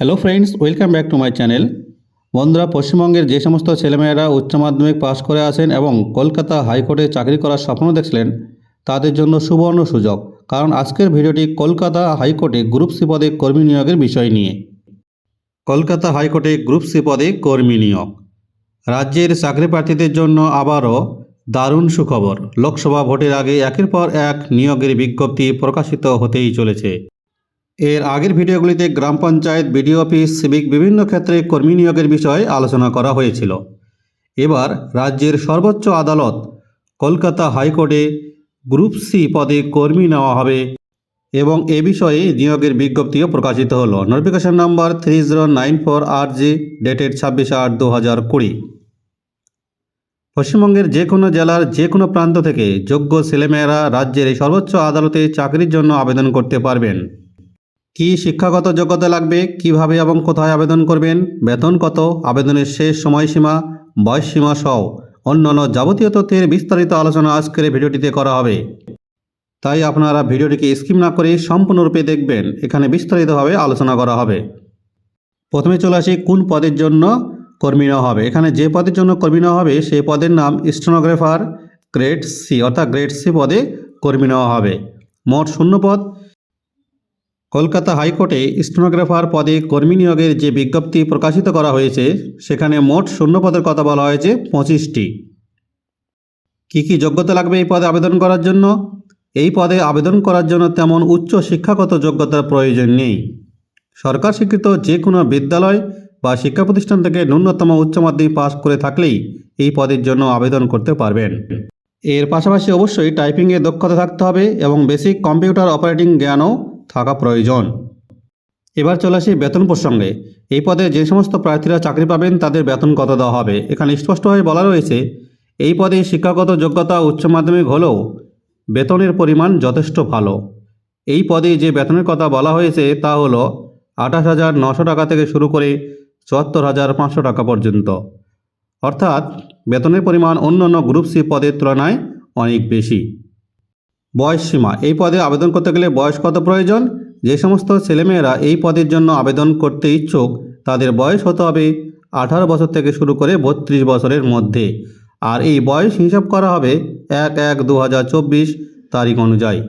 Hello friends welcome back to my channel বন্ধুরা, পশ্চিমবঙ্গের যে সমস্ত ছেলেমেয়েরা উচ্চ মাধ্যমিক পাশ করে আসেন এবং কলকাতা হাইকোর্টে চাকরি করার স্বপ্ন দেখছিলেন, তাদের জন্য সুবর্ণ সুযোগ। কারণ আজকের ভিডিওটি কলকাতা হাইকোর্টে গ্রুপ সি পদে কর্মী নিয়োগের বিষয় নিয়ে। কলকাতা হাইকোর্টে গ্রুপ সি পদে কর্মী নিয়োগ। রাজ্যের চাকরি প্রার্থীদের জন্য আবারও দারুণ সুখবর। লোকসভা ভোটের আগে একের পর এক নিয়োগের বিজ্ঞপ্তি প্রকাশিত হতেই চলেছে। এর আগের ভিডিওগুলিতে গ্রাম পঞ্চায়েত, বিডিও অফিস, সিভিক বিভিন্ন ক্ষেত্রে কর্মী নিয়োগের বিষয়ে আলোচনা করা হয়েছিল। এবার রাজ্যের সর্বোচ্চ আদালত কলকাতা হাইকোর্টে গ্রুপ সি পদে কর্মী নেওয়া হবে এবং এ বিষয়ে নিয়োগের বিজ্ঞপ্তিও প্রকাশিত হলো। Notification number three zero nine four R G dated ছাব্বিশে আট দু হাজার কুড়ি। পশ্চিমবঙ্গের যে কোনো জেলার যে কোনো প্রান্ত থেকে যোগ্য ছেলেমেয়েরা রাজ্যের এই সর্বোচ্চ আদালতে চাকরির জন্য আবেদন করতে পারবেন। কি শিক্ষাগত যোগ্যতা লাগবে, কীভাবে এবং কোথায় আবেদন করবেন, বেতন কত, আবেদনের শেষ সময়সীমা, বয়সসীমা সহ অন্যান্য যাবতীয় তথ্যের বিস্তারিত আলোচনা আজকের ভিডিওটিতে করা হবে। তাই আপনারা ভিডিওটিকে স্কিপ না করে সম্পূর্ণরূপে দেখবেন, এখানে বিস্তারিতভাবে আলোচনা করা হবে। প্রথমে চলে আসি, কোন পদের জন্য কর্মী নেওয়া হবে? এখানে যে পদের জন্য কর্মী নেওয়া হবে, সেই পদের নাম স্টেনোগ্রাফার, গ্রেড সি, অর্থাৎ গ্রেড সি পদে কর্মী নেওয়া হবে। মোট শূন্য পদ কলকাতা হাইকোর্টে স্টেনোগ্রাফার পদে কর্মী নিয়োগের যে বিজ্ঞপ্তি প্রকাশিত করা হয়েছে, সেখানে মোট শূন্য পদের কথা বলা হয়েছে পঁচিশটি। কী কী যোগ্যতা লাগবে এই পদে আবেদন করার জন্য? এই পদে আবেদন করার জন্য তেমন উচ্চ শিক্ষাগত যোগ্যতার প্রয়োজন নেই। সরকার স্বীকৃত যে কোনো বিদ্যালয় বা শিক্ষা প্রতিষ্ঠান থেকে ন্যূনতম উচ্চ মাধ্যমিক পাস করে থাকলেই এই পদের জন্য আবেদন করতে পারবেন। এর পাশাপাশি অবশ্যই টাইপিংয়ে দক্ষতা থাকতে হবে এবং বেসিক কম্পিউটার অপারেটিং জ্ঞানও থাকা প্রয়োজন। এবার চলে আসি বেতন প্রসঙ্গে। এই পদে যে সমস্ত প্রার্থীরা চাকরি পাবেন, তাদের বেতন কত দেওয়া হবে? এখানে স্পষ্টভাবে বলা রয়েছে, এই পদে শিক্ষাগত যোগ্যতা উচ্চ মাধ্যমিক হলেও বেতনের পরিমাণ যথেষ্ট ভালো। এই পদে যে বেতনের কথা বলা হয়েছে, তা হলো আঠাশ হাজার নশো টাকা থেকে শুরু করে চুয়াত্তর হাজার পাঁচশো টাকা পর্যন্ত। অর্থাৎ বেতনের পরিমাণ অন্য অন্য গ্রুপ সি পদের তুলনায় অনেক বেশি। বয়স সীমা। এই পদে আবেদন করতে গেলে বয়স কত প্রয়োজন? যে সমস্ত ছেলেমেয়েরা এই পদের জন্য আবেদন করতে ইচ্ছুক, তাদের বয়স হতে হবে আঠারো বছর থেকে শুরু করে বত্রিশ বছরের মধ্যে। আর এই বয়স হিসাব করা হবে এক এক দু তারিখ অনুযায়ী।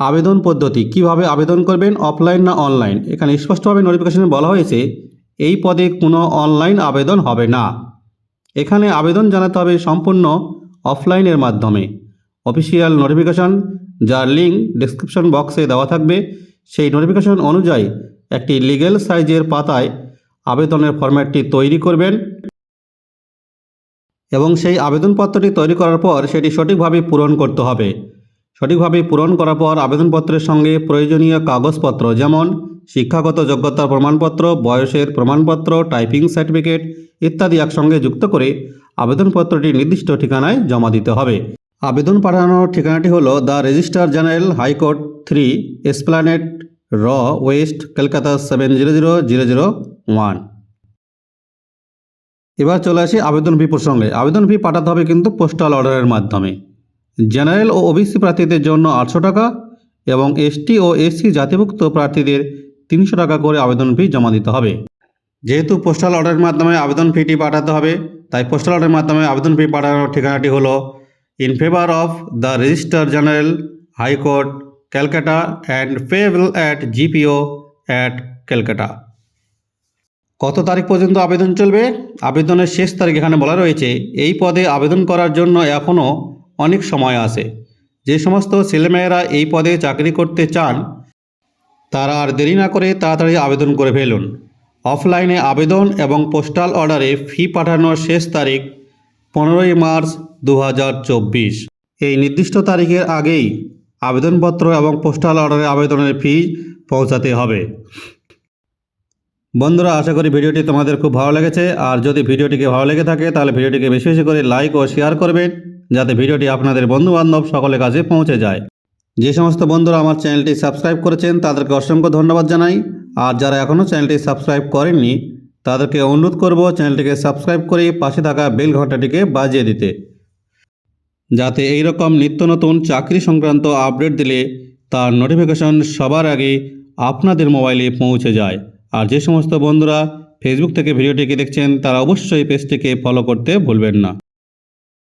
আবেদন পদ্ধতি, কীভাবে আবেদন করবেন, অফলাইন না অনলাইন? এখানে স্পষ্টভাবে নোটিফিকেশনে বলা হয়েছে, এই পদে কোনো অনলাইন আবেদন হবে না। এখানে আবেদন জানাতে হবে সম্পূর্ণ অফলাইনের মাধ্যমে। অফিসিয়াল নোটিফিকেশন যার লিঙ্ক ডিসক্রিপশন বক্সে দেওয়া থাকবে, সেই নোটিফিকেশন অনুযায়ী একটি লিগ্যাল সাইজের পাতায় আবেদনের ফরম্যাটটি তৈরি করবেন এবং সেই আবেদনপত্রটি তৈরি করার পর সেটি সঠিকভাবে পূরণ করতে হবে। সঠিকভাবে পূরণ করার পর আবেদনপত্রের সঙ্গে প্রয়োজনীয় কাগজপত্র যেমন শিক্ষাগত যোগ্যতার প্রমাণপত্র, বয়সের প্রমাণপত্র টাইপিং সার্টিফিকেট ইত্যাদি একসঙ্গে যুক্ত করে আবেদনপত্রটি নির্দিষ্ট ঠিকানায় জমা দিতে হবে। আবেদন পাঠানোর ঠিকানাটি হলো the registrar general high court three, Esplanade Row, West Kolkata seven zero zero zero zero one. এবার চলে আসি আবেদন ফি প্রসঙ্গে। আবেদন ফি পাঠাতে হবে কিন্তু পোস্টাল অর্ডারের মাধ্যমে। জেনারেল ও ওবিসি প্রার্থীদের জন্য আটশো টাকা এবং এসটি ও এসসি জাতিভুক্ত প্রার্থীদের তিনশো টাকা করে আবেদন ফি জমা দিতে হবে। যেহেতু পোস্টাল অর্ডারের মাধ্যমে আবেদন ফিটি পাঠাতে হবে, তাই পোস্টাল অর্ডারের মাধ্যমে আবেদন ফি পাঠানোর ঠিকানাটি হলো in favour of the registrar general high court Calcutta and payable at GPO at Calcutta কত তারিখ পর্যন্ত আবেদন চলবে? আবেদনের শেষ তারিখ এখানে বলা রয়েছে। এই পদে আবেদন করার জন্য এখনও অনেক সময় আছে। যে সমস্ত ছেলেমেয়েরা এই পদে চাকরি করতে চান, তারা আর দেরি না করে তাড়াতাড়ি আবেদন করে ফেলুন। অফলাইনে আবেদন এবং পোস্টাল অর্ডারে ফি পাঠানোর শেষ তারিখ পনেরোই মার্চ দু হাজার চব্বিশ। এই নির্দিষ্ট তারিখের আগেই আবেদনপত্র এবং পোস্টাল অর্ডারে আবেদনের ফি পৌঁছাতে হবে। বন্ধুরা, আশা করি ভিডিওটি তোমাদের খুব ভালো লেগেছে। আর যদি ভিডিওটিকে ভালো লেগে থাকে, তাহলে ভিডিওটিকে বেশি বেশি করে লাইক ও শেয়ার করবেন, যাতে ভিডিওটি আপনাদের বন্ধুবান্ধব সকলের কাছে পৌঁছে যায়। যে সমস্ত বন্ধুরা আমার চ্যানেলটি সাবস্ক্রাইব করেছেন, তাদেরকে অসংখ্য ধন্যবাদ জানাই। আর যারা এখনও চ্যানেলটি সাবস্ক্রাইব করেননি তাদেরকে অনুরোধ করব চ্যানেলটিকে সাবস্ক্রাইব করে পাশে থাকা বেল ঘন্টাটিকে বাজিয়ে দিতে। যাতে এই রকম নিত্য নতুন চাকরি সংক্রান্ত আপডেট দিলে তার নোটিফিকেশন সবার আগে আপনাদের মোবাইলে পৌঁছে যায়। আর যে সমস্ত বন্ধুরা ফেসবুক থেকে ভিডিওটিকে দেখছেন, তারা অবশ্যই পেজটিকে ফলো করতে ভুলবেন না।